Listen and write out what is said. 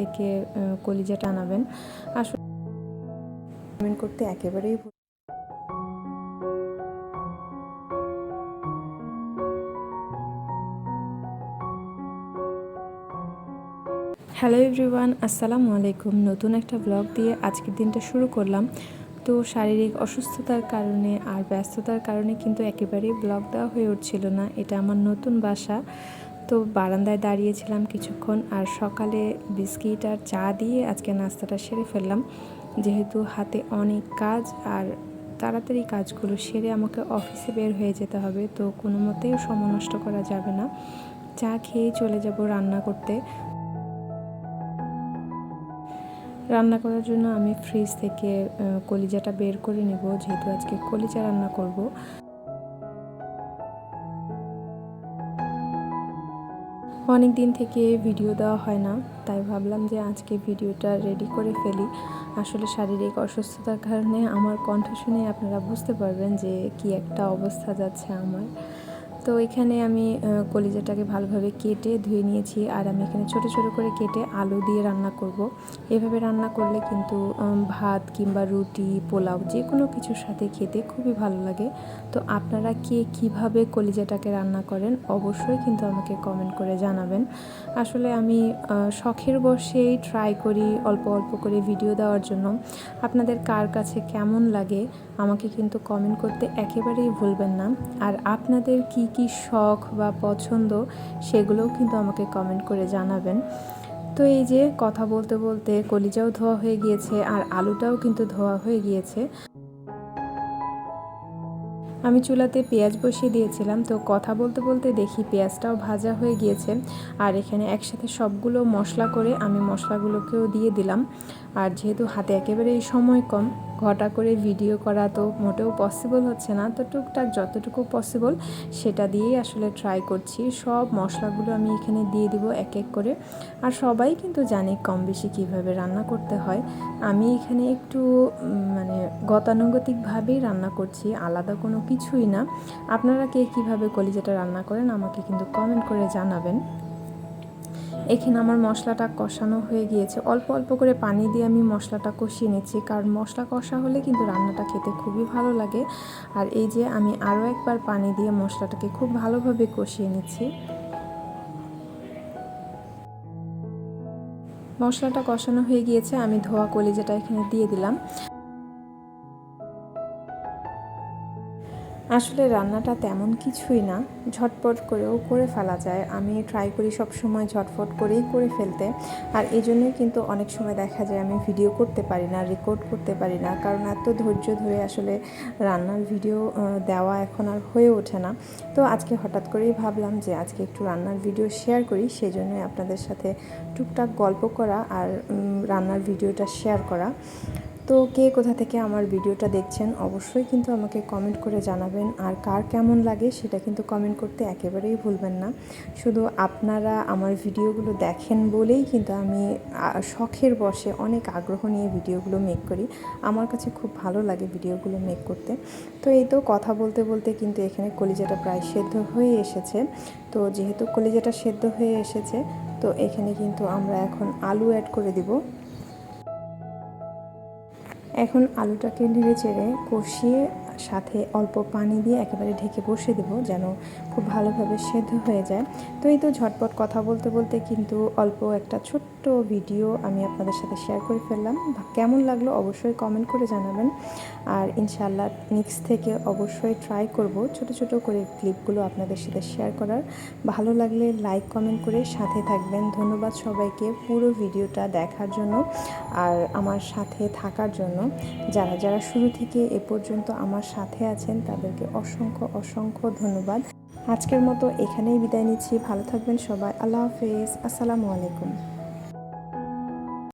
থেকে কলিজাটা আনাবেন আসলে করতে একেবারেই হ্যালো এভরিওয়ান আসসালামু আলাইকুম। নতুন একটা ব্লগ দিয়ে আজকের দিনটা শুরু করলাম। তো শারীরিক অসুস্থতার কারণে আর ব্যস্ততার কারণে কিন্তু একেবারেই ব্লগ দেওয়া হয়ে উঠছিল না। এটা আমার নতুন বাসা। তো বারান্দায় দাঁড়িয়েছিলাম কিছুক্ষণ আর সকালে বিস্কিট আর চা দিয়ে আজকে নাস্তাটা সেরে ফেললাম। যেহেতু হাতে অনেক কাজ আর তাড়াতাড়ি কাজগুলো সেরে আমাকে অফিসে বের হয়ে যেতে হবে, তো কোনো মতেই সময় নষ্ট করা যাবে না। চা খেয়েই চলে যাব রান্না করতে। রান্না করার জন্য আমি ফ্রিজ থেকে কলিজাটা বের করে নেব, যেহেতু আজকে কলিজা রান্না করব। অনেক দিন থেকে ভিডিও দেওয়া হয় না, তাই ভাবলাম যে আজকে ভিডিওটা রেডি করে ফেলি। আসলে শারীরিক অসুস্থতার কারণে আমার কণ্ঠ শুনে আপনারা বুঝতে পারবেন যে কি একটা অবস্থা যাচ্ছে আমার। তো এখানে আমি কলিজাটাকে ভালোভাবে কেটে ধুয়ে নিয়েছি আর আমি এখানে ছোট ছোট করে কেটে আলু দিয়ে রান্না করব। এভাবে রান্না করলে কিন্তু ভাত কিংবা রুটি, পোলাও যে কোনো কিছুর সাথে খেতে খুবই ভালো লাগে। তো আপনারা কে কীভাবে কলিজাটাকে রান্না করেন অবশ্যই কিন্তু আমাকে কমেন্ট করে জানাবেন। আসলে আমি শখের বসেই ট্রাই করি অল্প অল্প করে ভিডিও দেওয়ার জন্য। আপনাদের কার কাছে কেমন লাগে আমাকে কিন্তু কমেন্ট করতে একেবারেই ভুলবেন না। আর আপনাদের কি কি শখ বা পছন্দ সেগুলোও কিন্তু আমাকে কমেন্ট করে জানাবেন। তো এই যে কথা বলতে বলতে কলিজাও ধোয়া হয়ে গিয়েছে আর আলুটাও কিন্তু ধোয়া হয়ে গিয়েছে। আমি চুলাতে পেঁয়াজ বসিয়ে দিয়েছিলাম, তো কথা বলতে বলতে দেখি পেঁয়াজটাও ভাজা হয়ে গিয়েছে। আর এখানে একসাথে সবগুলো মশলা করে আমি মশলাগুলোকেও দিয়ে দিলাম। আর যেহেতু হাতে একেবারেই সময় কম ঘটা করে ভিডিও করা তো মোটেও পসিবল হচ্ছে না। তো টুকটাক যতটুকু পসিবল সেটা দিয়েই আসলে ট্রাই করছি। সব মশলাগুলো আমি এখানে দিয়ে দিব এক এক করে। আর সবাই কিন্তু জানে কম বেশি কীভাবে রান্না করতে হয়। আমি এখানে একটু মানে গতানুগতিকভাবেই রান্না করছি, আলাদা কোনো কিছুই না। আপনারা কে কীভাবে কলিজাটা রান্না করেন আমাকে কিন্তু কমেন্ট করে জানাবেন। এখানে আমার মশলাটা কষানো হয়ে গিয়েছে। অল্প অল্প করে পানি দিয়ে আমি মশলাটা কষিয়ে নিচ্ছি। কারণ মশলা কষা হলে কিন্তু রান্নাটা খেতে খুবই ভালো লাগে। আর এই যে আমি আরও একবার পানি দিয়ে মশলাটাকে খুব ভালোভাবে কষিয়ে নিচ্ছি। মশলাটা কষানো হয়ে গিয়েছে। আমি ধোয়া কলিজাটা এখানে দিয়ে দিলাম। আসলে রান্নাটা তেমন কিছুই না। ঝটপট করেও করে ফেলা যায়। আমি ট্রাই করি সব সময় ঝটপট করেই করে ফেলতে। আর এই জন্যই কিন্তু অনেক সময় দেখা যায় আমি ভিডিও করতে পারি না রেকর্ড করতে পারি না। কারণ এত ধৈর্য ধরে আসলে রান্নার ভিডিও দেওয়া এখন আর হয়ে ওঠে না। তো আজকে হঠাৎ করেই ভাবলাম যে আজকে একটু রান্নার ভিডিও শেয়ার করি। সেই জন্যই আপনাদের সাথে টুকটাক গল্প করা আর রান্নার ভিডিওটা শেয়ার করা। তো কে কোথা থেকে আমার ভিডিওটা দেখছেন, অবশ্যই কিন্তু আমাকে কমেন্ট করে জানাবেন। আর কার কেমন লাগে সেটা কিন্তু কমেন্ট করতে একেবারেই ভুলবেন না। শুধু আপনারা আমার ভিডিওগুলো দেখেন বলেই কিন্তু আমি শখের বসে অনেক আগ্রহ নিয়ে ভিডিওগুলো মেক করি। আমার কাছে খুব ভালো লাগে ভিডিওগুলো মেক করতে। তো এই তো কথা বলতে বলতে কিন্তু এখানে কলিজাটা প্রায় সেদ্ধ হয়ে এসেছে। তো যেহেতু কলিজাটা সেদ্ধ হয়ে এসেছে, তো এখানে কিন্তু আমরা এখন আলু অ্যাড করে দিব। এখন আলুটাকে নেড়ে চেড়ে কষিয়ে সাথে অল্প পানি দিয়ে একেবারে ঢেকে বসে দেবো যেন খুব ভালোভাবে সেদ্ধ হয়ে যায়। তো এই তো ঝটপট কথা বলতে বলতে কিন্তু অল্প একটা ছোট্ট ভিডিও আমি আপনাদের সাথে শেয়ার করে ফেললাম। কেমন লাগল অবশ্যই কমেন্ট করে জানাবেন। আর ইনশাল্লাহ নেক্সট থেকে অবশ্যই ট্রাই করব ছোট ছোট করে ক্লিপগুলো আপনাদের সাথে শেয়ার করার। ভালো লাগলে লাইক কমেন্ট করে সাথে থাকবেন। ধন্যবাদ সবাইকে পুরো ভিডিওটা দেখার জন্য আর আমার সাথে থাকার জন্য। যারা যারা শুরু থেকে এ পর্যন্ত আমার সাথে আছেন তাদেরকে অসংখ্য অসংখ্য ধন্যবাদ। আজকের মতো এখানেই বিদায় নিচ্ছি। ভালো থাকবেন সবাই। আল্লাহ হাফেজ। আসসালামু আলাইকুম।